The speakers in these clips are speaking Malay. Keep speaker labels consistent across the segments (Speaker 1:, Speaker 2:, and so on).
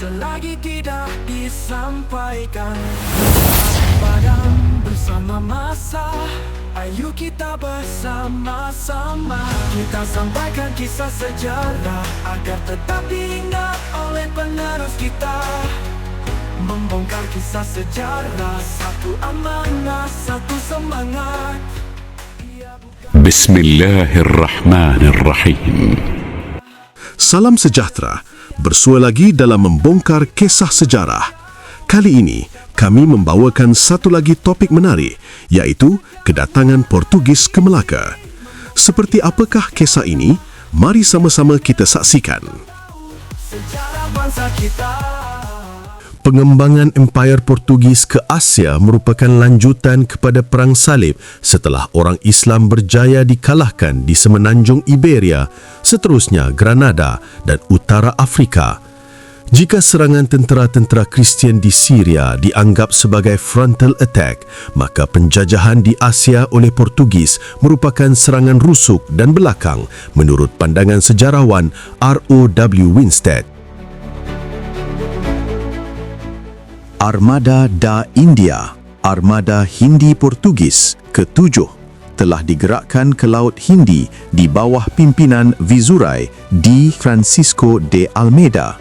Speaker 1: Selagi tidak disampaikan. Padam bersama masa Ayo kita bersama-sama. Kita sampaikan kisah sejarah Agar tetap diingat oleh penerus kita. Membongkar kisah sejarah Satu amanah, satu semangat. Ia
Speaker 2: Salam sejahtera, bersua lagi dalam membongkar kisah sejarah. Kali ini, kami membawakan satu lagi topik menarik, iaitu kedatangan Portugis ke Melaka. Seperti apakah kisah ini? Mari sama-sama kita saksikan.
Speaker 1: sejarah bangsa kita
Speaker 2: Pengembangan Empayar Portugis ke Asia merupakan lanjutan kepada Perang Salib setelah orang Islam berjaya dikalahkan di semenanjung Iberia, seterusnya Granada dan utara Afrika. Jika serangan tentera-tentera Kristian di Syria dianggap sebagai frontal attack, maka penjajahan di Asia oleh Portugis merupakan serangan rusuk dan belakang menurut pandangan sejarawan R.O.W. Winstead. Armada da India, Armada Hindi Portugis ketujuh telah digerakkan ke Laut Hindi di bawah pimpinan Vizurai di Francisco de Almeida.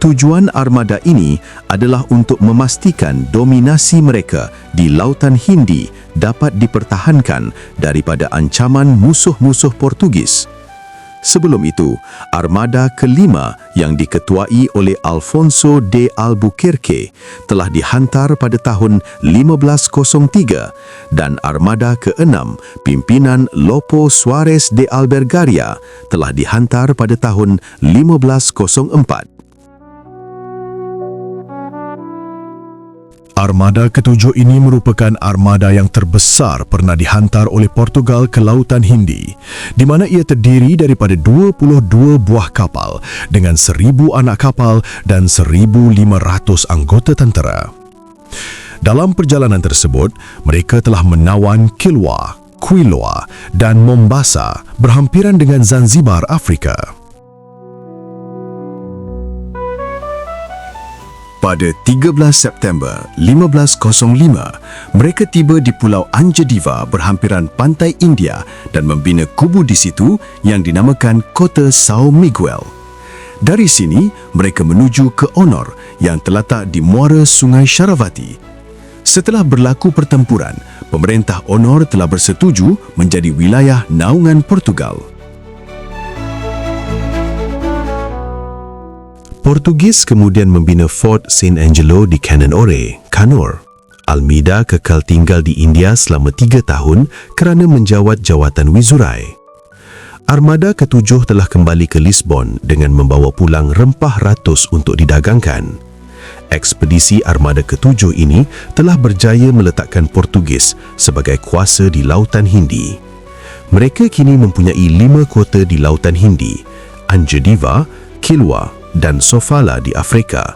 Speaker 2: Tujuan armada ini adalah untuk memastikan dominasi mereka di Lautan Hindi dapat dipertahankan daripada ancaman musuh-musuh Portugis. Sebelum itu, armada kelima yang diketuai oleh Alfonso de Albuquerque telah dihantar pada tahun 1503 dan armada keenam pimpinan Lopo Suarez de Albergaria telah dihantar pada tahun 1504. Armada ketujuh ini merupakan armada yang terbesar pernah dihantar oleh Portugal ke Lautan Hindi, di mana ia terdiri daripada 22 buah kapal dengan 1,000 anak kapal dan 1,500 anggota tentera. Dalam perjalanan tersebut, mereka telah menawan Kilwa, Quiloa dan Mombasa berhampiran dengan Zanzibar, Afrika. Pada 13 September 1505, mereka tiba di Pulau Anjadiva berhampiran pantai India dan membina kubu di situ yang dinamakan Kota Sao Miguel. Dari sini, mereka menuju ke Onor yang terletak di muara Sungai Syaravati. Setelah berlaku pertempuran, pemerintah Onor telah bersetuju menjadi wilayah naungan Portugal. Portugis kemudian membina Fort St. Angelo di Canonore, Canor. Almeida kekal tinggal di India selama tiga tahun kerana menjawat jawatan Wizurai. Armada ketujuh telah kembali ke Lisbon dengan membawa pulang rempah ratus untuk didagangkan. Ekspedisi armada ketujuh ini telah berjaya meletakkan Portugis sebagai kuasa di Lautan Hindi. Mereka kini mempunyai lima kota di Lautan Hindi, Anjadiva, Kilwa dan Sofala di Afrika,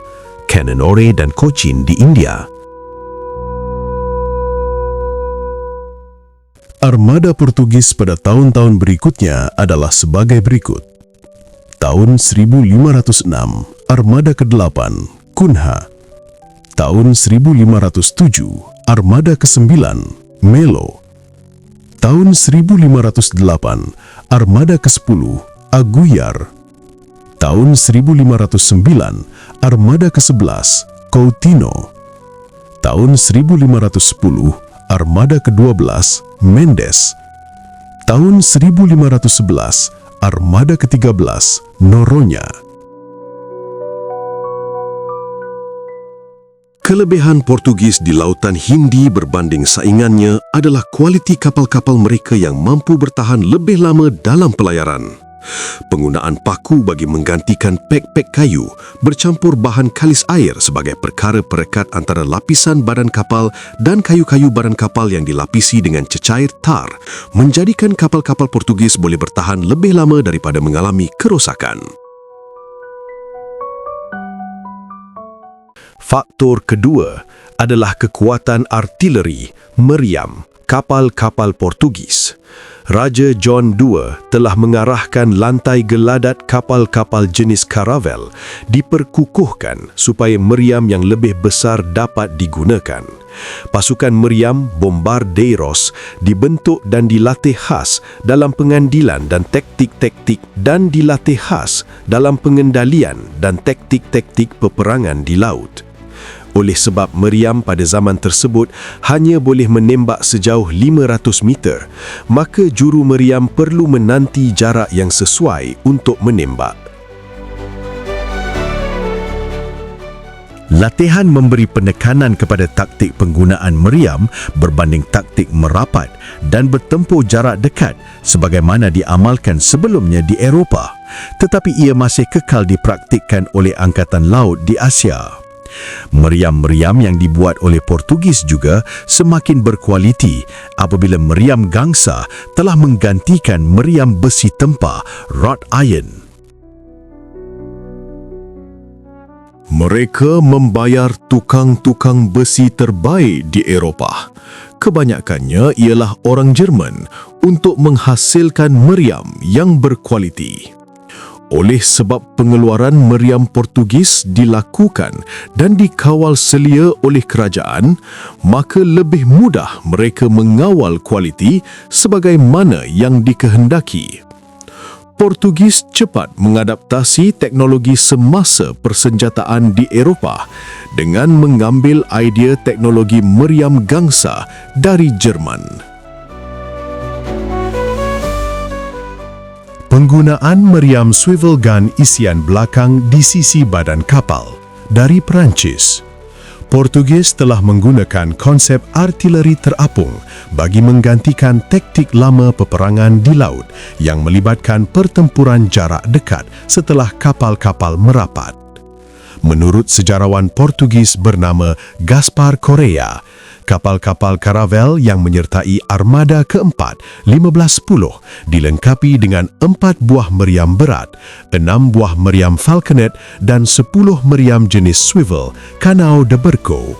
Speaker 2: Canonore dan Cochin di India. Armada Portugis pada tahun-tahun berikutnya adalah sebagai berikut. Tahun 1506, Armada ke-8, Kunha. Tahun 1507, Armada ke-9, Melo. Tahun 1508, Armada ke-10, Aguyar. Tahun 1509, Armada ke-11, Coutinho. Tahun 1510, Armada ke-12, Mendes. Tahun 1511, Armada ke-13, Noronya. Kelebihan Portugis di Lautan Hindi berbanding saingannya adalah kualiti kapal-kapal mereka yang mampu bertahan lebih lama dalam pelayaran. Penggunaan paku bagi menggantikan pek-pek kayu bercampur bahan kalis air sebagai perkara perekat antara lapisan badan kapal dan kayu-kayu badan kapal yang dilapisi dengan cecair tar menjadikan kapal-kapal Portugis boleh bertahan lebih lama daripada mengalami kerosakan. Faktor kedua adalah kekuatan artileri, meriam, kapal-kapal Portugis. Raja John II telah mengarahkan lantai geladat kapal-kapal jenis karavel diperkukuhkan supaya meriam yang lebih besar dapat digunakan. Pasukan meriam Bombardeiros dibentuk dan dilatih khas dalam pengandilan dan taktik-taktik dan dilatih khas dalam pengendalian dan taktik-taktik peperangan di laut. Oleh sebab meriam pada zaman tersebut hanya boleh menembak sejauh 500 meter, maka juru meriam perlu menanti jarak yang sesuai untuk menembak. Latihan memberi penekanan kepada taktik penggunaan meriam berbanding taktik merapat dan bertempur jarak dekat sebagaimana diamalkan sebelumnya di Eropah tetapi ia masih kekal dipraktikkan oleh Angkatan Laut di Asia. Meriam-meriam yang dibuat oleh Portugis juga semakin berkualiti apabila meriam gangsa telah menggantikan meriam besi tempah wrought iron. Mereka membayar tukang-tukang besi terbaik di Eropah. Kebanyakannya ialah orang Jerman untuk menghasilkan meriam yang berkualiti. Oleh sebab pengeluaran meriam Portugis dilakukan dan dikawal selia oleh kerajaan, maka lebih mudah mereka mengawal kualiti sebagaimana yang dikehendaki. Portugis cepat mengadaptasi teknologi semasa persenjataan di Eropah dengan mengambil idea teknologi meriam gangsa dari Jerman. Penggunaan meriam swivel gun isian belakang di sisi badan kapal dari Perancis. Portugis telah menggunakan konsep artileri terapung bagi menggantikan taktik lama peperangan di laut yang melibatkan pertempuran jarak dekat setelah kapal-kapal merapat. Menurut sejarawan Portugis bernama Gaspar Correa, kapal-kapal karavel yang menyertai armada keempat 1510 dilengkapi dengan empat buah meriam berat, enam buah meriam falconet dan sepuluh meriam jenis swivel Canao de Berco.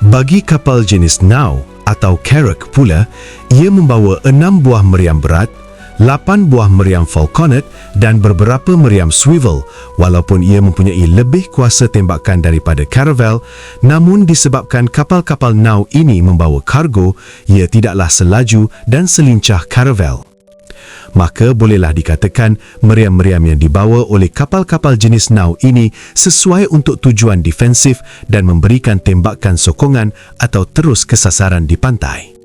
Speaker 2: Bagi kapal jenis Nau atau Carrack pula, ia membawa enam buah meriam berat, 8 buah meriam Falconet dan beberapa meriam swivel. Walaupun ia mempunyai lebih kuasa tembakan daripada Caravel namun disebabkan kapal-kapal nau ini membawa kargo ia tidaklah selaju dan selincah Caravel. Maka bolehlah dikatakan meriam-meriam yang dibawa oleh kapal-kapal jenis nau ini sesuai untuk tujuan defensif dan memberikan tembakan sokongan atau terus kesasaran di pantai